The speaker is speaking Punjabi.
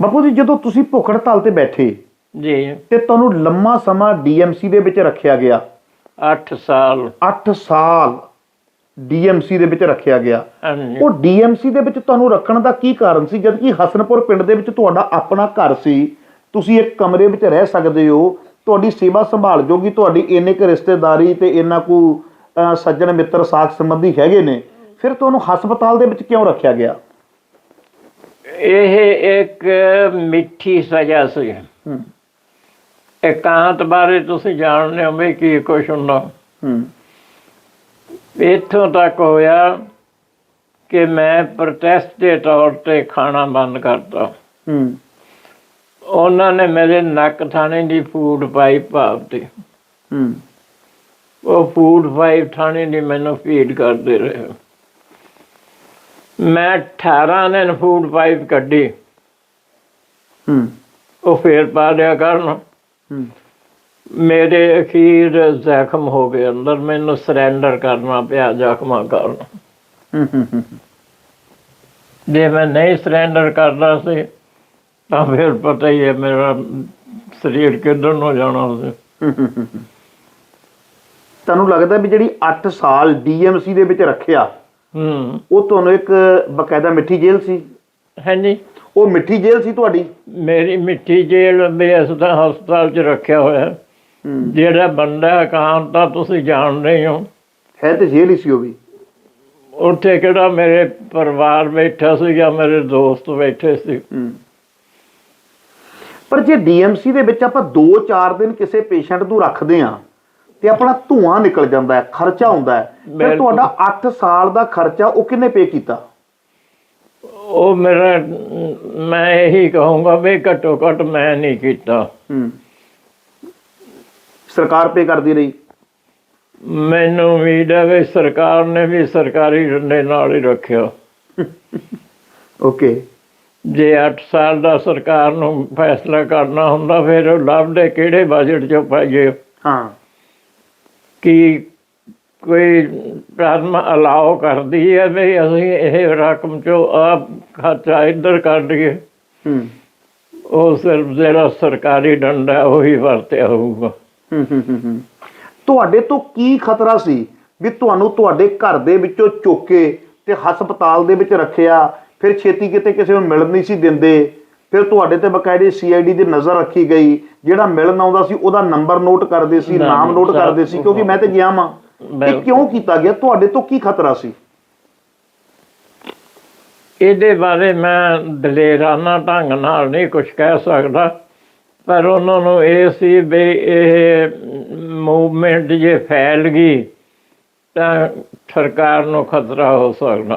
ਬਾਪੂ ਜੀ ਜਦੋਂ ਤੁਸੀਂ ਭੁੱਖ ਹੜਤਾਲ ਤੇ ਬੈਠੇ ਜੀ। ਤੇ ਤੁਹਾਨੂੰ ਲੰਮਾ ਸਮਾਂ ਡੀਐਮਸੀ ਦੇ ਵਿੱਚ ਰੱਖਿਆ ਗਿਆ। 8 ਸਾਲ। 8 ਸਾਲ ਡੀਐਮਸੀ ਦੇ ਵਿੱਚ ਰੱਖਿਆ ਗਿਆ। ਹਾਂਜੀ। ਉਹ ਡੀਐਮਸੀ ਦੇ ਵਿੱਚ ਤੁਹਾਨੂੰ ਰੱਖਣ ਦਾ ਕੀ ਕਾਰਨ ਸੀ? ਜਦ ਕਿ ਹਸਨਪੁਰ ਪਿੰਡ ਦੇ ਵਿੱਚ ਤੁਹਾਡਾ ਆਪਣਾ ਘਰ ਸੀ। ਤੁਸੀਂ ਇੱਕ ਕਮਰੇ ਵਿੱਚ ਰਹਿ ਸਕਦੇ ਹੋ। ਤੁਹਾਡੀ ਸੇਵਾ ਸੰਭਾਲ ਜੋਗੀ ਤੁਹਾਡੀ ਇੰਨੇ ਕੁ ਰਿਸ਼ਤੇਦਾਰੀ ਤੇ ਇੰਨਾ ਕੁ ਅਹ, ਸੱਜਣ ਮਿੱਤਰ ਸਾਖ ਸੰਬੰਧੀ ਹੈਗੇ ਨੇ। ਫਿਰ ਤੁਹਾਨੂੰ ਹਸਪਤਾਲ ਦੇ ਵਿੱਚ ਕਿਉਂ ਰੱਖਿਆ ਗਿਆ? ਇਹ ਇੱਕ ਮਿੱਠੀ ਸਜ਼ਾ ਸੀ। ਇਕਾਂਤ ਬਾਰੇ ਤੁਸੀਂ ਜਾਣਦੇ ਹੋ ਵੀ ਕੀ ਕੁਛ ਹੁੰਦਾ। ਇੱਥੋਂ ਤੱਕ ਹੋਇਆ ਕਿ ਮੈਂ ਪ੍ਰੋਟੈਸਟ ਦੇ ਤੌਰ ਤੇ ਖਾਣਾ ਬੰਦ ਕਰਤਾ। ਉਹਨਾਂ ਨੇ ਮੇਰੇ ਨੱਕ ਥਾਣੇ ਦੀ ਫੂਡ ਪਾਈਪ ਪਾਤੀ ਉਹ ਫੂਡ ਪਾਈਪ ਥਾਣੇ ਦੀ ਮੈਨੂੰ ਫੀਡ ਕਰਦੇ ਰਹੇ। ਮੈਂ 18 ਦਿਨ ਫੂਡ ਪਾਈਪ ਕੱਢੀ। ਹੂੰ। ਉਹ ਫੇਰ ਪਾ ਲਿਆ ਕਰਨ। ਹੂੰ। ਮੇਰੇ ਅਖੀਰ ਜ਼ਖਮ ਹੋ ਗਏ ਅੰਦਰ। ਮੈਨੂੰ ਸਰੈਂਡਰ ਕਰਨਾ ਪਿਆ ਜ਼ਖਮਾਂ ਕਾਰਨ। ਹੂੰ ਹੂੰ ਹੂੰ ਜੇ ਮੈਂ ਨਹੀਂ ਸਰੈਂਡਰ ਕਰਦਾ ਸੀ ਤਾਂ ਫਿਰ ਪਤਾ ਹੀ ਹੈ ਮੇਰਾ ਸਰੀਰ ਕਿੱਧਰ ਨੂੰ ਜਾਣਾ ਸੀ। ਤੁਹਾਨੂੰ ਲੱਗਦਾ ਵੀ ਜਿਹੜੀ 8 ਸਾਲ ਡੀਐਮਸੀ ਦੇ ਵਿੱਚ ਰੱਖਿਆ ਹੂੰ। ਉਹ ਤੁਹਾਨੂੰ ਇੱਕ ਬਕਾਇਦਾ ਮਿੱਠੀ ਜੇਲ੍ਹ ਸੀ? ਹਾਂਜੀ। ਉਹ ਮਿੱਠੀ ਜੇਲ੍ਹ ਸੀ ਤੁਹਾਡੀ? ਮੇਰੀ ਮਿੱਠੀ ਜੇਲ੍ਹ ਇਸ ਦਾ ਹਸਪਤਾਲ 'ਚ ਰੱਖਿਆ ਹੋਇਆ। ਜਿਹੜਾ ਬੰਦਾ ਕਾਂ ਤਾਂ ਤੁਸੀਂ ਜਾਣਦੇ ਹੀ ਹੋ। ਤੇ ਜੇਲ੍ਹ ਹੀ ਸੀ ਉਹ ਵੀ? ਉੱਥੇ ਕਿਹੜਾ ਮੇਰੇ ਪਰਿਵਾਰ ਬੈਠਾ ਸੀ ਜਾਂ ਮੇਰੇ ਦੋਸਤ ਬੈਠੇ ਸੀ। ਪਰ ਜੇ ਡੀਐਮਸੀ ਦੇ ਵਿੱਚ ਆਪਾਂ 2-4 ਦਿਨ ਕਿਸੇ ਪੇਸ਼ੈਂਟ ਨੂੰ ਰੱਖਦੇ ਆ ਤੇ ਆਪਣਾ ਧੂਆਂ ਨਿਕਲ ਜਾਂਦਾ ਹੈ ਖਰਚਾ ਹੁੰਦਾ ਹੈ। ਫਿਰ। ਤੁਹਾਡਾ 8 ਸਾਲ ਦਾ ਖਰਚਾ ਉਹ ਕਿੰਨੇ ਪੇ ਕੀਤਾ? ਉਹ ਮੇਰਾ ਮੈਂ ਇਹੀ ਕਹੂੰਗਾ ਵੀ ਘੱਟੋ ਘੱਟ ਮੈਂ ਨਹੀਂ ਕੀਤਾ। ਹੂੰ। ਸਰਕਾਰ ਪੇ ਕਰਦੀ ਰਹੀ? ਮੈਨੂੰ ਉਮੀਦ ਹੈ ਵੀ ਸਰਕਾਰ ਨੇ ਵੀ ਸਰਕਾਰੀ ਡੰਡੇ ਨਾਲ ਹੀ ਰੱਖਿਆ। ਓਕੇ ਜੇ 8 ਸਾਲ ਦਾ ਸਰਕਾਰ ਨੂੰ ਫੈਸਲਾ ਕਰਨਾ ਹੁੰਦਾ ਫਿਰ ਉਹ ਲੱਭਦੇ ਕਿਹੜੇ ਬਜਟ ਚੋਂ ਪਾਈਏ? ਹਾਂ। ਕਿ ਕੋਈ ਰਕਮ ਅਲਾਓ ਕਰਦੀ ਹੈ ਵੀ ਅਸੀਂ ਇਹ ਰਕਮ ਚੋਂ ਆ ਖਰਚਾ ਇੱਧਰ ਕਰ ਦਈਏ ਹੂੰ। ਉਹ ਸਿਰਫ ਜਿਹੜਾ ਸਰਕਾਰੀ ਡੰਡਾ ਉਹੀ ਵਰਤਿਆ ਹੋਊਗਾ। ਹੂੰ, ਹੂੰ, ਹੂੰ, ਹੂੰ। ਤੁਹਾਡੇ ਤੋਂ ਕੀ ਖਤਰਾ ਸੀ ਵੀ ਤੁਹਾਨੂੰ ਤੁਹਾਡੇ ਘਰ ਦੇ ਵਿੱਚੋਂ ਚੁੱਕ ਕੇ ਤੇ ਹਸਪਤਾਲ ਦੇ ਵਿੱਚ ਰੱਖਿਆ ਫਿਰ ਛੇਤੀ ਕਿਤੇ ਕਿਸੇ ਨੂੰ ਮਿਲਣ ਨਹੀਂ ਸੀ ਦਿੰਦੇ? ਫਿਰ ਤੁਹਾਡੇ ਤੇ ਬਕਾਇਦੇ ਸੀਆਈਡੀ ਦੀ ਨਜ਼ਰ ਰੱਖੀ ਗਈ। ਜਿਹੜਾ ਮਿਲਣ ਆਉਂਦਾ ਸੀ ਉਹਦਾ ਨੰਬਰ ਨੋਟ ਕਰਦੇ ਸੀ ਨਾਮ ਨੋਟ ਕਰਦੇ ਸੀ ਕਿਉਂਕਿ ਮੈਂ ਤੇ ਗਿਆ ਮਾਂ ਇਹ। ਕਿਉਂ ਕੀਤਾ ਗਿਆ? ਤੁਹਾਡੇ ਤੋਂ ਕੀ ਖਤਰਾ ਸੀ? ਇਹਦੇ ਬਾਰੇ ਮੈਂ ਦਲੇਰਾਨਾ ਢੰਗ ਨਾਲ ਨਹੀਂ ਕੁਝ ਕਹਿ ਸਕਦਾ ਪਰ ਉਹਨਾਂ ਨੂੰ ਇਹ ਸੀ ਵੀ ਇਹ ਮੂਵਮੈਂਟ ਜੇ ਫੈਲ ਗਈ ਤਾਂ ਸਰਕਾਰ ਨੂੰ ਖਤਰਾ ਹੋ ਸਕਦਾ।